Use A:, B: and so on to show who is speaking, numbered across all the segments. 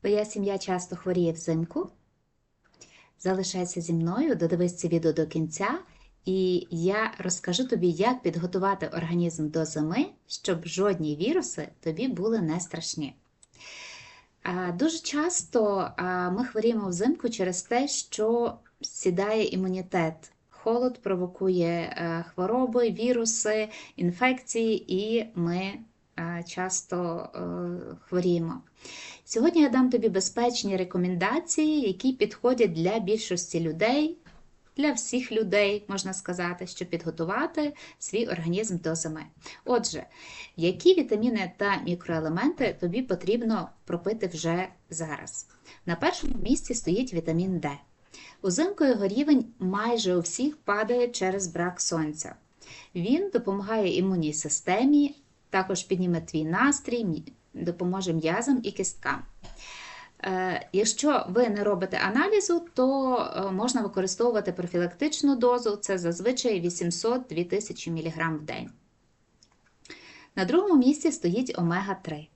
A: Твоя сім'я часто хворіє взимку. Залишайся зі мною, додивись це відео до кінця, і я розкажу тобі, як підготувати організм до зими, щоб жодні віруси тобі були не страшні. Дуже часто ми хворіємо взимку через те, що сідає імунітет. Холод провокує е, хвороби, віруси, інфекції, і ми часто е, хворіємо. Сьогодні я дам тобі безпечні рекомендації, які підходять для більшості людей, для всіх людей, можна сказати, щоб підготувати свій організм до зими. Отже, які вітаміни та мікроелементи тобі потрібно пропити вже зараз? На першому місці стоїть вітамін Д. Узимку його рівень майже у всіх падає через брак сонця. Він допомагає імунній системі, також підніме твій настрій, допоможе м'язам і кісткам. Е, Якщо ви не робите аналізу, то е, можна використовувати профілактичну дозу, це зазвичай 800-2000 мг в день. На другому місці стоїть омега-3.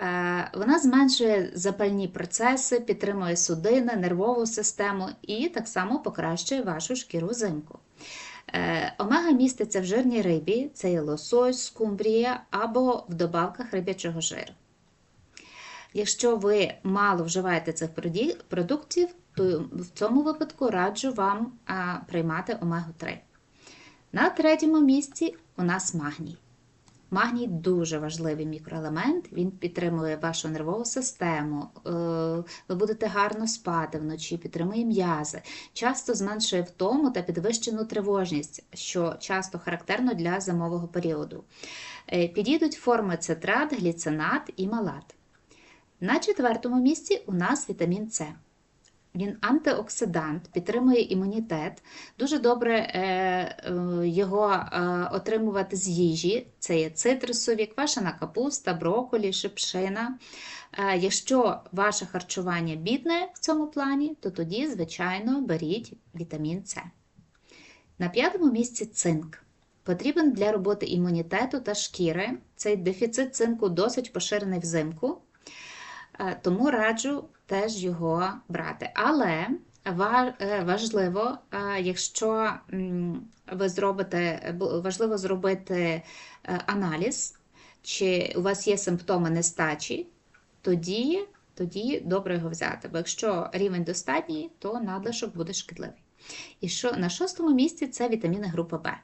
A: Е, Вона зменшує запальні процеси, підтримує судини, нервову систему і так само покращує вашу шкіру взимку. Е, Омега міститься в жирній рибі, це є лосось, скумбрія або в добавках риб'ячого жиру. Якщо ви мало вживаєте цих продуктів, то в цьому випадку раджу вам приймати омегу-3. На третьому місці у нас магній. Магній дуже важливий мікроелемент, він підтримує вашу нервову систему, е, ви будете гарно спати вночі, підтримує м'язи, часто зменшує втому та підвищену тривожність, що часто характерно для зимового періоду. Е, Підійдуть форми цитрат, гліцинат і малат. На четвертому місці у нас вітамін С. Він антиоксидант, підтримує імунітет. Дуже добре е, е, його е, отримувати з їжі. Це є цитрусові, квашена капуста, брокколі, шипшина. Якщо ваше харчування бідне в цьому плані, то тоді, звичайно, беріть вітамін С. На п'ятому місці цинк. Потрібен для роботи імунітету та шкіри. Цей дефіцит цинку досить поширений взимку. Е, Тому раджу теж його брати. Але е, важливо, е, якщо ви зробите, важливо зробити аналіз, чи у вас є симптоми нестачі, тоді, тоді добре його взяти. Бо якщо рівень достатній, то надлишок буде шкідливий. І що на шостому місці це вітаміни групи Б.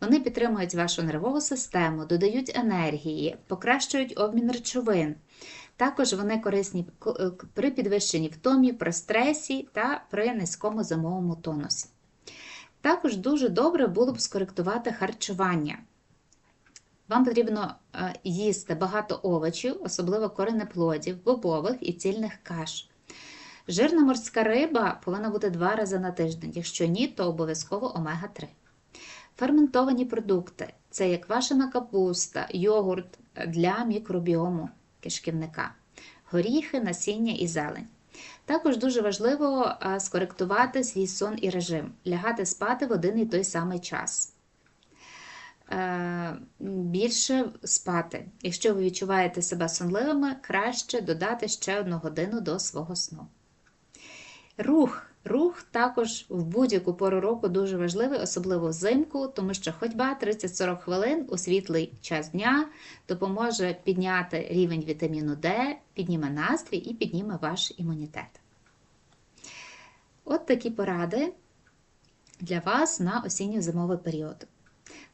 A: Вони підтримують вашу нервову систему, додають енергії, покращують обмін речовин. Також вони корисні е, при підвищенні втомі, при стресі та при низькому зимовому тонусі. Також дуже добре було б скоректувати харчування. Вам потрібно е, їсти багато овочів, особливо коренеплодів, бобових і цільних каш. Жирна морська риба повинна бути два рази на тиждень. Якщо ні, то обов'язково омега-3. Ферментовані продукти це як квашена капуста, йогурт для мікробіому кишківника, горіхи, насіння і зелень. Також дуже важливо е, скоректувати свій сон і режим, лягати спати в один і той самий час. Е, Більше спати. Якщо ви відчуваєте себе сонливими, краще додати ще одну годину до свого сну. Рух. Рух також в будь-яку пору року дуже важливий, особливо взимку, тому що ходьба 30-40 хвилин у світлий час дня допоможе підняти рівень вітаміну Д, підніме настрій і підніме ваш імунітет. От такі поради для вас на осінньо-зимовий період.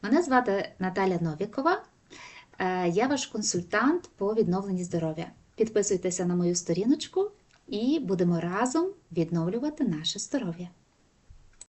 A: Мене звати Наталя Новікова. Е, Я ваш консультант по відновленні здоров'я. Підписуйтеся на мою сторіночку і будемо разом відновлювати наше здоров'я.